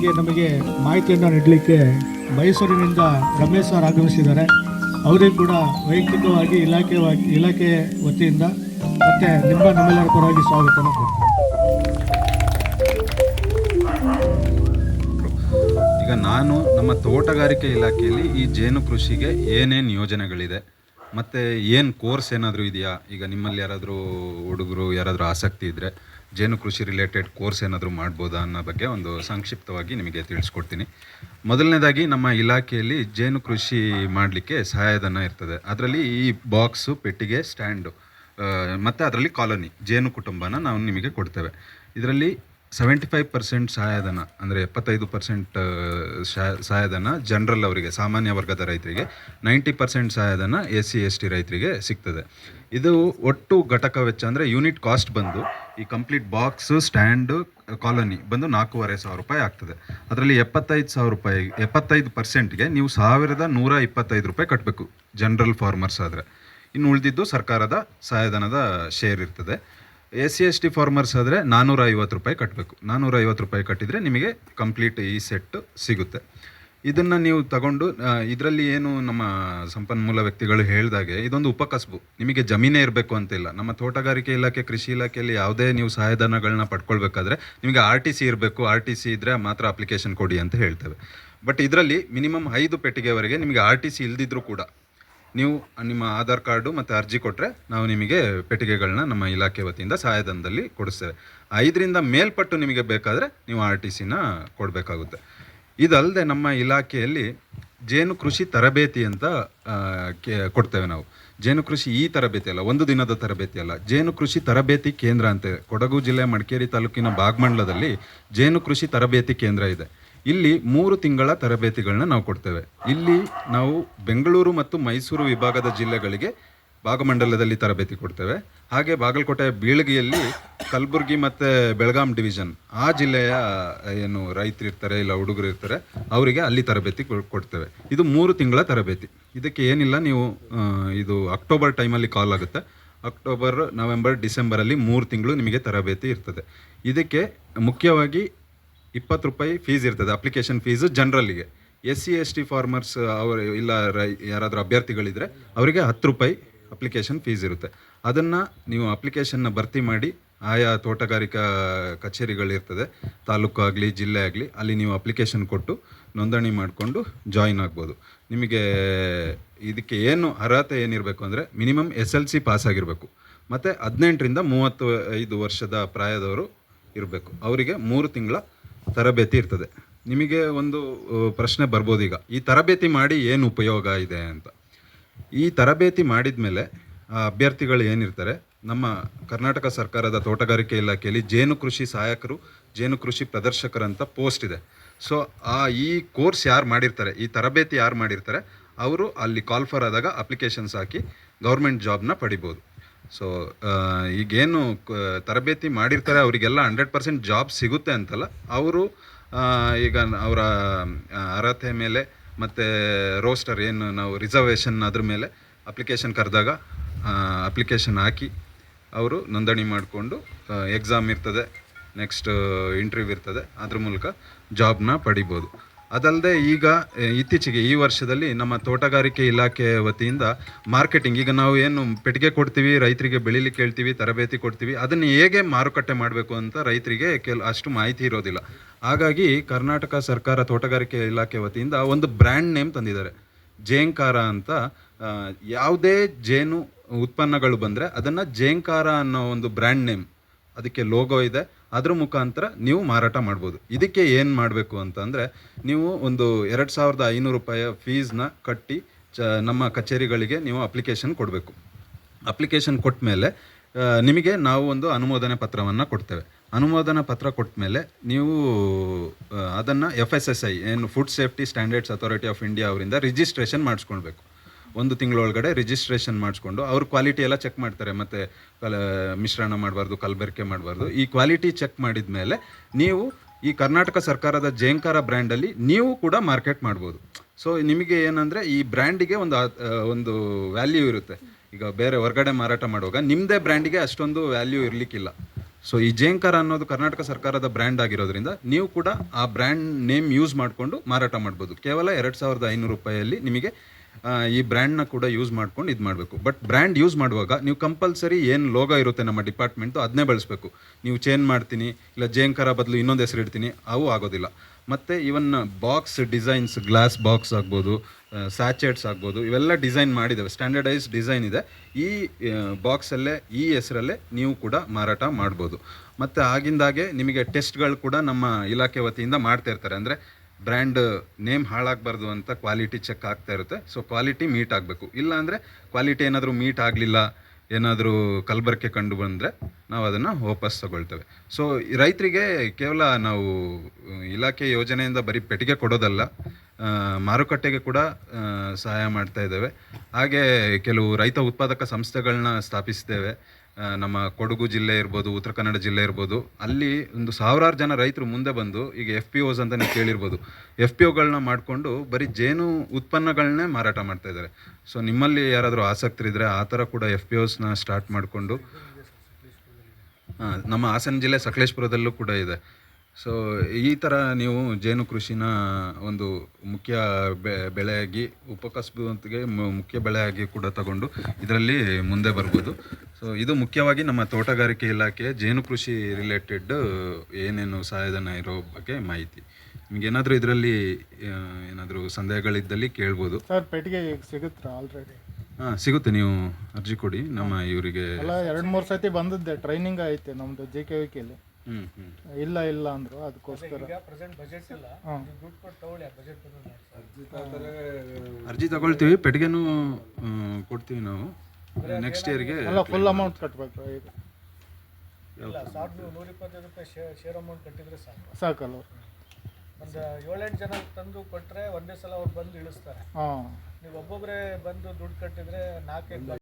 ಬಗ್ಗೆ ನಮಗೆ ಮಾಹಿತಿಯನ್ನು ನೀಡಲಿಕ್ಕೆ ಮೈಸೂರಿನಿಂದ ರಮೇಶ್ ಸರ್ ಆಗಮಿಸಿದ್ದಾರೆ. ಅವರಿಗೂ ಕೂಡ ವೈಯಕ್ತಿಕವಾಗಿ ಇಲಾಖೆ ಇಲಾಖೆ ವತಿಯಿಂದ ಮತ್ತೆ ನಿಮ್ಮ ನಮ್ಮೆಲ್ಲರ ಪರವಾಗಿ ಕೊಡ್ತೀನಿ. ಈಗ ನಾನು ನಮ್ಮ ತೋಟಗಾರಿಕೆ ಇಲಾಖೆಯಲ್ಲಿ ಈ ಜೇನು ಕೃಷಿಗೆ ಏನೇನು ಯೋಜನೆಗಳಿದೆ, ಮತ್ತು ಏನು ಕೋರ್ಸ್ ಏನಾದರೂ ಇದೆಯಾ? ಈಗ ನಿಮ್ಮಲ್ಲಿ ಯಾರಾದರೂ ಹುಡುಗರು ಯಾರಾದರೂ ಆಸಕ್ತಿ ಇದ್ದರೆ ಜೇನು ಕೃಷಿ ರಿಲೇಟೆಡ್ ಕೋರ್ಸ್ ಏನಾದರೂ ಮಾಡ್ಬೋದಾ ಅನ್ನೋ ಬಗ್ಗೆ ಒಂದು ಸಂಕ್ಷಿಪ್ತವಾಗಿ ನಿಮಗೆ ತಿಳಿಸ್ಕೊಡ್ತೀನಿ. ಮೊದಲನೇದಾಗಿ ನಮ್ಮ ಇಲಾಖೆಯಲ್ಲಿ ಜೇನು ಕೃಷಿ ಮಾಡಲಿಕ್ಕೆ ಸಹಾಯಧನ ಇರ್ತದೆ. ಅದರಲ್ಲಿ ಈ ಬಾಕ್ಸು, ಪೆಟ್ಟಿಗೆ, ಸ್ಟ್ಯಾಂಡು ಮತ್ತು ಅದರಲ್ಲಿ ಕಾಲೋನಿ, ಜೇನು ಕುಟುಂಬನ ನಾವು ನಿಮಗೆ ಕೊಡ್ತೇವೆ. ಇದರಲ್ಲಿ ಸೆವೆಂಟಿ ಫೈವ್ ಪರ್ಸೆಂಟ್ ಸಹಾಯಧನ, ಅಂದರೆ ಎಪ್ಪತ್ತೈದು ಪರ್ಸೆಂಟ್ ಸಹಾಯಧನ ಜನರಲ್ ಅವರಿಗೆ, ಸಾಮಾನ್ಯ ವರ್ಗದ ರೈತರಿಗೆ. ನೈಂಟಿ ಪರ್ಸೆಂಟ್ ಸಹಾಯಧನ ಎಸ್ ಸಿ ಎಸ್ ಟಿ ರೈತರಿಗೆ ಸಿಗ್ತದೆ. ಇದು ಒಟ್ಟು ಘಟಕ ವೆಚ್ಚ ಅಂದರೆ ಯೂನಿಟ್ ಕಾಸ್ಟ್ ಬಂದು, ಈ ಕಂಪ್ಲೀಟ್ ಬಾಕ್ಸ್, ಸ್ಟ್ಯಾಂಡು, ಕಾಲೋನಿ ಬಂದು ನಾಲ್ಕೂವರೆ ಸಾವಿರ ರೂಪಾಯಿ ಆಗ್ತದೆ. ಅದರಲ್ಲಿ ಎಪ್ಪತ್ತೈದು ಸಾವಿರ ರೂಪಾಯಿ, ಎಪ್ಪತ್ತೈದು ಪರ್ಸೆಂಟ್ಗೆ ನೀವು ಸಾವಿರದ ನೂರ ಇಪ್ಪತ್ತೈದು ರೂಪಾಯಿ ಕಟ್ಟಬೇಕು ಜನರಲ್ ಫಾರ್ಮರ್ಸ್ ಆದರೆ. ಇನ್ನು ಉಳಿದಿದ್ದು ಸರ್ಕಾರದ ಸಹಾಯಧನದ ಶೇರ್ ಇರ್ತದೆ. S C S T farmers ಆದರೆ ನಾನ್ನೂರ ಐವತ್ತು ರೂಪಾಯಿ ಕಟ್ಟಬೇಕು ನಾನ್ನೂರ ಐವತ್ತು ರೂಪಾಯಿ ಕಟ್ಟಿದರೆ ನಿಮಗೆ ಕಂಪ್ಲೀಟ್ ಈ ಸೆಟ್ ಸಿಗುತ್ತೆ. ಇದನ್ನು ನೀವು ತಗೊಂಡು ಇದರಲ್ಲಿ ಏನು ನಮ್ಮ ಸಂಪನ್ಮೂಲ ವ್ಯಕ್ತಿಗಳು ಹೇಳಿದಾಗೆ ಇದೊಂದು ಉಪಕಸಬು. ನಿಮಗೆ ಜಮೀನೇ ಇರಬೇಕು ಅಂತಿಲ್ಲ. ನಮ್ಮ ತೋಟಗಾರಿಕೆ ಇಲಾಖೆ, ಕೃಷಿ ಇಲಾಖೆಯಲ್ಲಿ ಯಾವುದೇ ನೀವು ಸಹಾಯಧನಗಳನ್ನ ಪಡ್ಕೊಳ್ಬೇಕಾದ್ರೆ ನಿಮಗೆ ಆರ್ ಟಿ ಸಿ ಇರಬೇಕು. ಆರ್ ಟಿ ಸಿ ಇದ್ದರೆ ಮಾತ್ರ ಅಪ್ಲಿಕೇಶನ್ ಕೊಡಿ ಅಂತ ಹೇಳ್ತೇವೆ. ಬಟ್ ಇದರಲ್ಲಿ ಮಿನಿಮಮ್ ಐದು ಪೆಟ್ಟಿಗೆವರೆಗೆ ನಿಮಗೆ ಆರ್ ಟಿ ಸಿ ಇಲ್ದಿದ್ರೂ ಕೂಡ ನೀವು ನಿಮ್ಮ ಆಧಾರ್ ಕಾರ್ಡು ಮತ್ತು ಅರ್ಜಿ ಕೊಟ್ಟರೆ ನಾವು ನಿಮಗೆ ಪೆಟ್ಟಿಗೆಗಳನ್ನ ನಮ್ಮ ಇಲಾಖೆ ವತಿಯಿಂದ ಸಹಾಯಧನದಲ್ಲಿ ಕೊಡಿಸ್ತೇವೆ. ಐದರಿಂದ ಮೇಲ್ಪಟ್ಟು ನಿಮಗೆ ಬೇಕಾದರೆ ನೀವು ಆರ್ ಟಿ ಸಿನ ಕೊಡಬೇಕಾಗುತ್ತೆ. ಇದಲ್ಲದೆ ನಮ್ಮ ಇಲಾಖೆಯಲ್ಲಿ ಜೇನು ಕೃಷಿ ತರಬೇತಿ ಅಂತ ಕೊಡ್ತೇವೆ ನಾವು. ಜೇನು ಕೃಷಿ ಈ ತರಬೇತಿ ಅಲ್ಲ, ಒಂದು ದಿನದ ತರಬೇತಿ ಅಲ್ಲ. ಜೇನು ಕೃಷಿ ತರಬೇತಿ ಕೇಂದ್ರ ಅಂತ. ಕೊಡಗು ಜಿಲ್ಲೆ ಮಡಿಕೇರಿ ತಾಲೂಕಿನ ಭಾಗಮಂಡಲದಲ್ಲಿ ಜೇನು ಕೃಷಿ ತರಬೇತಿ ಕೇಂದ್ರ ಇದೆ. ಇಲ್ಲಿ ಮೂರು ತಿಂಗಳ ತರಬೇತಿಗಳನ್ನ ನಾವು ಕೊಡ್ತೇವೆ. ಇಲ್ಲಿ ನಾವು ಬೆಂಗಳೂರು ಮತ್ತು ಮೈಸೂರು ವಿಭಾಗದ ಜಿಲ್ಲೆಗಳಿಗೆ ಭಾಗಮಂಡಲದಲ್ಲಿ ತರಬೇತಿ ಕೊಡ್ತೇವೆ. ಹಾಗೆ ಬಾಗಲಕೋಟೆ ಬೀಳಗಿಯಲ್ಲಿ ಕಲಬುರಗಿ ಮತ್ತು ಬೆಳಗಾಂ ಡಿವಿಷನ್ ಆ ಜಿಲ್ಲೆಯ ಏನು ರೈತರು ಇರ್ತಾರೆ, ಇಲ್ಲ ಹುಡುಗರು ಇರ್ತಾರೆ, ಅವರಿಗೆ ಅಲ್ಲಿ ತರಬೇತಿ ಕೊಡ್ತೇವೆ. ಇದು ಮೂರು ತಿಂಗಳ ತರಬೇತಿ. ಇದಕ್ಕೆ ಏನಿಲ್ಲ, ನೀವು ಇದು ಅಕ್ಟೋಬರ್ ಟೈಮಲ್ಲಿ ಕಾಲ್ ಆಗುತ್ತೆ. ಅಕ್ಟೋಬರ್, ನವೆಂಬರ್, ಡಿಸೆಂಬರಲ್ಲಿ ಮೂರು ತಿಂಗಳು ನಿಮಗೆ ತರಬೇತಿ ಇರ್ತದೆ. ಇದಕ್ಕೆ ಮುಖ್ಯವಾಗಿ ಇಪ್ಪತ್ತು ರೂಪಾಯಿ ಫೀಸ್ ಇರ್ತದೆ application fees ಜನರಲ್ಲಿಗೆ. S C S T farmers ಅವರು ಇಲ್ಲ ರೈ ಯಾರಾದರೂ ಅಭ್ಯರ್ಥಿಗಳಿದ್ರೆ ಅವರಿಗೆ ಹತ್ತು ರೂಪಾಯಿ ಅಪ್ಲಿಕೇಶನ್ ಫೀಸ್ ಇರುತ್ತೆ. ಅದನ್ನು ನೀವು ಅಪ್ಲಿಕೇಶನ್ನ ಭರ್ತಿ ಮಾಡಿ, ಆಯಾ ತೋಟಗಾರಿಕಾ ಕಚೇರಿಗಳಿರ್ತದೆ ತಾಲೂಕು ಆಗಲಿ ಜಿಲ್ಲೆ ಆಗಲಿ ಅಲ್ಲಿ ನೀವು ಅಪ್ಲಿಕೇಶನ್ ಕೊಟ್ಟು ನೋಂದಣಿ ಮಾಡಿಕೊಂಡು ಜಾಯಿನ್ ಆಗ್ಬೋದು. ನಿಮಗೆ ಇದಕ್ಕೆ ಏನು ಅರ್ಹತೆ ಏನಿರಬೇಕು ಅಂದರೆ minimum S L C pass ಆಗಿರಬೇಕು. ಮತ್ತು ಹದಿನೆಂಟರಿಂದ ಮೂವತ್ತು ಐದು ವರ್ಷದ ಪ್ರಾಯದವರು ಇರಬೇಕು. ಅವರಿಗೆ ಮೂರು ತಿಂಗಳ ತರಬೇತಿ ಇರ್ತದೆ. ನಿಮಗೆ ಒಂದು ಪ್ರಶ್ನೆ ಬರ್ಬೋದು ಈಗ ಈ ತರಬೇತಿ ಮಾಡಿ ಏನು ಉಪಯೋಗ ಇದೆ ಅಂತ. ಈ ತರಬೇತಿ ಮಾಡಿದ ಮೇಲೆ ಅಭ್ಯರ್ಥಿಗಳು ಏನಿರ್ತಾರೆ? ನಮ್ಮ ಕರ್ನಾಟಕ ಸರ್ಕಾರದ ತೋಟಗಾರಿಕೆ ಇಲಾಖೆಯಲ್ಲಿ ಜೇನು ಕೃಷಿ ಸಹಾಯಕರು, ಜೇನು ಕೃಷಿ ಪ್ರದರ್ಶಕರಂತ ಪೋಸ್ಟ್ ಇದೆ. ಸೊ, ಆ, ಈ ಕೋರ್ಸ್ ಯಾರು ಮಾಡಿರ್ತಾರೆ? ಈ ತರಬೇತಿ ಯಾರು ಮಾಡಿರ್ತಾರೆ? ಅವರು ಅಲ್ಲಿ ಕಾಲ್ಫರ್ ಆದಾಗ ಅಪ್ಲಿಕೇಶನ್ಸ್ ಹಾಕಿ ಗೌರ್ಮೆಂಟ್ ಜಾಬ್ನ ಪಡಿಬೋದು. ಸೊ ಈಗೇನು ತರಬೇತಿ ಮಾಡಿರ್ತಾರೆ, ಅವರಿಗೆಲ್ಲ ಹಂಡ್ರೆಡ್ ಪರ್ಸೆಂಟ್ ಜಾಬ್ ಸಿಗುತ್ತೆ ಅಂತಲ್ಲ, ಅವರು ಈಗ ಅವರ ಅರ್ಹತೆ ಮೇಲೆ ಮತ್ತು ರೋಸ್ಟರ್ ಏನು ನಾವು ರಿಸರ್ವೇಷನ್ ಅದ್ರ ಮೇಲೆ ಅಪ್ಲಿಕೇಶನ್ ಕರೆದಾಗ ಅಪ್ಲಿಕೇಶನ್ ಹಾಕಿ ಅವರು ನೋಂದಣಿ ಮಾಡಿಕೊಂಡು ಎಕ್ಸಾಮ್ ಇರ್ತದೆ ನೆಕ್ಸ್ಟ್ ಇಂಟರ್ವ್ಯೂ ಇರ್ತದೆ, ಅದ್ರ ಮೂಲಕ ಜಾಬ್ನ ಪಡಿಬೋದು. ಅದಲ್ಲದೆ ಈಗ ಇತ್ತೀಚೆಗೆ ಈ ವರ್ಷದಲ್ಲಿ ನಮ್ಮ ತೋಟಗಾರಿಕೆ ಇಲಾಖೆ ವತಿಯಿಂದ ಮಾರ್ಕೆಟಿಂಗ್, ಈಗ ನಾವು ಏನು ಪೆಟ್ಟಿಗೆ ಕೊಡ್ತೀವಿ, ರೈತರಿಗೆ ಬೆಳಿಲಿಕ್ಕೆ ಹೇಳ್ತೀವಿ, ತರಬೇತಿ ಕೊಡ್ತೀವಿ, ಅದನ್ನು ಹೇಗೆ ಮಾರುಕಟ್ಟೆ ಮಾಡಬೇಕು ಅಂತ ರೈತರಿಗೆ ಕೆಲ, ಅಷ್ಟು ಮಾಹಿತಿ ಇರೋದಿಲ್ಲ. ಹಾಗಾಗಿ ಕರ್ನಾಟಕ ಸರ್ಕಾರ ತೋಟಗಾರಿಕೆ ಇಲಾಖೆ ವತಿಯಿಂದ ಒಂದು ಬ್ರ್ಯಾಂಡ್ ನೇಮ್ ತಂದಿದ್ದಾರೆ. ಜೇಂಕಾರ ಅಂತ ಯಾವುದೇ ಜೇನು ಉತ್ಪನ್ನಗಳು ಬಂದರೆ ಅದನ್ನು ಜೇಂಕಾರ ಅನ್ನೋ ಒಂದು ಬ್ರ್ಯಾಂಡ್ ನೇಮ್. ಅದಕ್ಕೆ ಲೋಗೋ ಇದೆ. ಅದ್ರ ಮುಖಾಂತರ ನೀವು ಮಾರಾಟ ಮಾಡ್ಬೋದು. ಇದಕ್ಕೆ ಏನು ಮಾಡಬೇಕು ಅಂತಂದರೆ, ನೀವು ಒಂದು ಎರಡು ಸಾವಿರದ ಐನೂರು ರೂಪಾಯಿಯ ಫೀಸ್ನ ಕಟ್ಟಿ, ಚ, ನಮ್ಮ ಕಚೇರಿಗಳಿಗೆ ನೀವು ಅಪ್ಲಿಕೇಶನ್ ಕೊಡಬೇಕು. ಅಪ್ಲಿಕೇಶನ್ ಕೊಟ್ಟ ಮೇಲೆ ನಿಮಗೆ ನಾವು ಒಂದು ಅನುಮೋದನೆ ಪತ್ರವನ್ನು ಕೊಡ್ತೇವೆ. ಅನುಮೋದನಾ ಪತ್ರ ಕೊಟ್ಟ ಮೇಲೆ ನೀವು ಅದನ್ನು ಎಫ್ ಎಸ್ ಎಸ್ ಐ ಏನು food safety standards authority of India ಅವರಿಂದ ರಿಜಿಸ್ಟ್ರೇಷನ್ ಮಾಡಿಸ್ಕೊಳ್ಬೇಕು. ಒಂದು ತಿಂಗಳೊಳಗಡೆ ರಿಜಿಸ್ಟ್ರೇಷನ್ ಮಾಡಿಸ್ಕೊಂಡು ಅವ್ರ ಕ್ವಾಲಿಟಿ ಎಲ್ಲ ಚೆಕ್ ಮಾಡ್ತಾರೆ. ಮತ್ತು ಕಲ, ಮಿಶ್ರಣ ಮಾಡಬಾರ್ದು, ಕಲಬೆರಕೆ ಮಾಡಬಾರ್ದು. ಈ ಕ್ವಾಲಿಟಿ ಚೆಕ್ ಮಾಡಿದ ಮೇಲೆ ನೀವು ಈ ಕರ್ನಾಟಕ ಸರ್ಕಾರದ ಜೇಂಕಾರ ಬ್ರ್ಯಾಂಡಲ್ಲಿ ನೀವು ಕೂಡ ಮಾರ್ಕೆಟ್ ಮಾಡ್ಬೋದು. ಸೊ ನಿಮಗೆ ಏನಂದರೆ ಈ ಬ್ರ್ಯಾಂಡಿಗೆ ಒಂದು ಒಂದು ವ್ಯಾಲ್ಯೂ ಇರುತ್ತೆ. ಈಗ ಬೇರೆ ಹೊರಗಡೆ ಮಾರಾಟ ಮಾಡುವಾಗ ನಿಮ್ಮದೇ ಬ್ರ್ಯಾಂಡಿಗೆ ಅಷ್ಟೊಂದು ವ್ಯಾಲ್ಯೂ ಇರಲಿಕ್ಕಿಲ್ಲ. ಸೊ ಈ ಜೇಂಕರ್ ಅನ್ನೋದು ಕರ್ನಾಟಕ ಸರ್ಕಾರದ ಬ್ರ್ಯಾಂಡ್ ಆಗಿರೋದ್ರಿಂದ ನೀವು ಕೂಡ ಆ ಬ್ರ್ಯಾಂಡ್ ನೇಮ್ ಯೂಸ್ ಮಾಡಿಕೊಂಡು ಮಾರಾಟ ಮಾಡ್ಬೋದು. ಕೇವಲ ಎರಡು ಸಾವಿರದ ಐನೂರು ರೂಪಾಯಿಯಲ್ಲಿ ನಿಮಗೆ ಈ ಬ್ರ್ಯಾಂಡ್ನ ಕೂಡ ಯೂಸ್ ಮಾಡ್ಕೊಂಡು ಇದು ಮಾಡಬೇಕು. ಬಟ್ ಬ್ರ್ಯಾಂಡ್ ಯೂಸ್ ಮಾಡುವಾಗ ನೀವು ಕಂಪಲ್ಸರಿ ಏನು ಲೋಗೋ ಇರುತ್ತೆ ನಮ್ಮ ಡಿಪಾರ್ಟ್ಮೆಂಟು ಅದನ್ನೇ ಬಳಸಬೇಕು. ನೀವು ಚೇಂಜ್ ಮಾಡ್ತೀನಿ, ಇಲ್ಲ ಜೇಂಕರ ಬದಲು ಇನ್ನೊಂದು ಹೆಸರು ಇಡ್ತೀನಿ, ಅವು ಆಗೋದಿಲ್ಲ. ಮತ್ತು even box designs glass box ಆಗ್ಬೋದು ಸ್ಯಾಚೆಟ್ಸ್ ಆಗ್ಬೋದು, ಇವೆಲ್ಲ ಡಿಸೈನ್ ಮಾಡಿದ್ದಾವೆ. ಸ್ಟ್ಯಾಂಡರ್ಡೈಸ್ ಡಿಸೈನ್ ಇದೆ. ಈ ಬಾಕ್ಸಲ್ಲೇ ಈ ಹೆಸರಲ್ಲೇ ನೀವು ಕೂಡ ಮಾರಾಟ ಮಾಡ್ಬೋದು. ಮತ್ತು ಆಗಿಂದಾಗೆ ನಿಮಗೆ ಟೆಸ್ಟ್ಗಳು ಕೂಡ ನಮ್ಮ ಇಲಾಖೆ ವತಿಯಿಂದ ಮಾಡ್ತಾ ಇರ್ತಾರೆ. ಅಂದರೆ ಬ್ರ್ಯಾಂಡ್ ನೇಮ್ ಹಾಳಾಗಬಾರ್ದು ಅಂತ ಕ್ವಾಲಿಟಿ ಚೆಕ್ ಆಗ್ತಾ ಇರುತ್ತೆ. ಸೊ ಕ್ವಾಲಿಟಿ ಮೀಟ್ ಆಗಬೇಕು. ಇಲ್ಲ ಅಂದರೆ ಕ್ವಾಲಿಟಿ ಏನಾದರೂ ಮೀಟ್ ಆಗಲಿಲ್ಲ ಏನಾದರೂ ಕಲಬರಕೆ ಕಂಡು ಬಂದರೆ ನಾವು ಅದನ್ನು ವಾಪಸ್ ತಗೊಳ್ತೇವೆ. ಸೊ ರೈತರಿಗೆ ಕೇವಲ ನಾವು ಇಲಾಖೆ ಯೋಜನೆಯಿಂದ ಬರೀ ಪೆಟ್ಟಿಗೆ ಕೊಡೋದಲ್ಲ ಮಾರುಕಟ್ಟೆಗೆ ಕೂಡ ಸಹಾಯ ಮಾಡ್ತಾ ಇದ್ದೇವೆ. ಹಾಗೆ ಕೆಲವು ರೈತ ಉತ್ಪಾದಕ ಸಂಸ್ಥೆಗಳನ್ನ ಸ್ಥಾಪಿಸಿದ್ದೇವೆ. ಆ, ನಮ್ಮ ಕೊಡಗು ಜಿಲ್ಲೆ ಇರ್ಬೋದು, ಉತ್ತರ ಕನ್ನಡ ಜಿಲ್ಲೆ ಇರ್ಬೋದು, ಅಲ್ಲಿ ಒಂದು ಸಾವಿರಾರು ಜನ ರೈತರು ಮುಂದೆ ಬಂದು ಈಗ ಎಫ್ ಪಿ ಓಸ್ ಅಂತ ನೀವು ಕೇಳಿರ್ಬೋದು. ಎಫ್ ಪಿ ಓಗಳನ್ನ ಮಾಡಿಕೊಂಡು ಬರೀ ಜೇನು ಉತ್ಪನ್ನಗಳನ್ನೇ ಮಾರಾಟ ಮಾಡ್ತಾ ಇದ್ದಾರೆ. ಸೊ ನಿಮ್ಮಲ್ಲಿ ಯಾರಾದರೂ ಆಸಕ್ತಿ ಇದ್ದರೆ ಆ ಥರ ಕೂಡ ಎಫ್ ಪಿ ಓಸ್ನ ಸ್ಟಾರ್ಟ್ ಮಾಡಿಕೊಂಡು ನಮ್ಮ ಹಾಸನ ಜಿಲ್ಲೆ ಸಕಲೇಶ್ಪುರದಲ್ಲೂ ಕೂಡ ಇದೆ. ಸೊ ಈ ಥರ ನೀವು ಜೇನು ಕೃಷಿನ ಒಂದು ಮುಖ್ಯ ಬೆ ಬೆಳೆಯಾಗಿ ಉಪಕಸ್ಬಿಗೆ ಮು- ಮುಖ್ಯ ಬೆಳೆಯಾಗಿ ಕೂಡ ತಗೊಂಡು ಇದರಲ್ಲಿ ಮುಂದೆ ಬರ್ಬೋದು. ಸೊ ಇದು ಮುಖ್ಯವಾಗಿ ನಮ್ಮ ತೋಟಗಾರಿಕೆ ಇಲಾಖೆ ಜೇನು ಕೃಷಿ ರಿಲೇಟೆಡ್ ಏನೇನು ಸಹಾಯಧನ ಇರೋ ಬಗ್ಗೆ ಮಾಹಿತಿ. ನಿಮ್ಗೆ ಏನಾದರೂ ಇದರಲ್ಲಿ ಏನಾದರೂ ಸಂದೇಹಗಳಿದ್ದಲ್ಲಿ ಕೇಳ್ಬೋದು. ಸರ್ ಪೆಟ್ಟಿಗೆ ಸಿಗುತ್ತಾ ಆಲ್ರೆಡಿ ಹಾಂ ಸಿಗುತ್ತೆ. ನೀವು ಅರ್ಜಿ ಕೊಡಿ. ನಮ್ಮ ಇವರಿಗೆ ಎಲ್ಲ ಎರಡು ಮೂರು ಸತಿ ಬಂದದ್ದೆ. ಟ್ರೈನಿಂಗ್ ಐತೆ ನಮ್ಮದು ಜೆ ಕೆ ವಿ ಕೆಲಿ ಹ್ಞೂ ಇಲ್ಲ ಇಲ್ಲ ಅಂದರು ಅದಕ್ಕೋಸ್ಕರ. ಪ್ರೆಸೆಂಟ್ ಬಜೆಟ್ ಇಲ್ಲ ಹಾಂ. ದುಡ್ಡು ಕೊಟ್ಟು ತಗೊಳ್ಳಿ ಬಜೆಟ್ ಅರ್ಜಿ ತಗೊಳ್ತೀವಿ ಪೆಟ್ಟಿಗೆನೂ ಕೊಡ್ತೀವಿ ನಾವು. ನೆಕ್ಸ್ಟ್ ಇಯರ್ಗೆ ಎಲ್ಲ ಫುಲ್ ಅಮೌಂಟ್ ಕಟ್ಟಬೇಕು ಈಗ ಇಲ್ಲ ಸಾಕು ನೀವು ನೂರ ರೂಪಾಯಿ ಶೇರ್ ಶೇರ್ ಅಮೌಂಟ್ ಕಟ್ಟಿದ್ರೆ ಸಾಕು. ಸಾಕಲ್ಲ. ಒಂದು ಏಳೆಂಟು ಜನ ತಂದು ಕೊಟ್ಟರೆ ಒಂದೇ ಸಲ ಅವ್ರು ಬಂದು ಇಳಿಸ್ತಾರೆ. ಹಾಂ. ನೀವು ಒಬ್ಬೊಬ್ಬರೇ ಬಂದು ದುಡ್ಡು ಕಟ್ಟಿದ್ರೆ ನಾಲ್ಕೈದು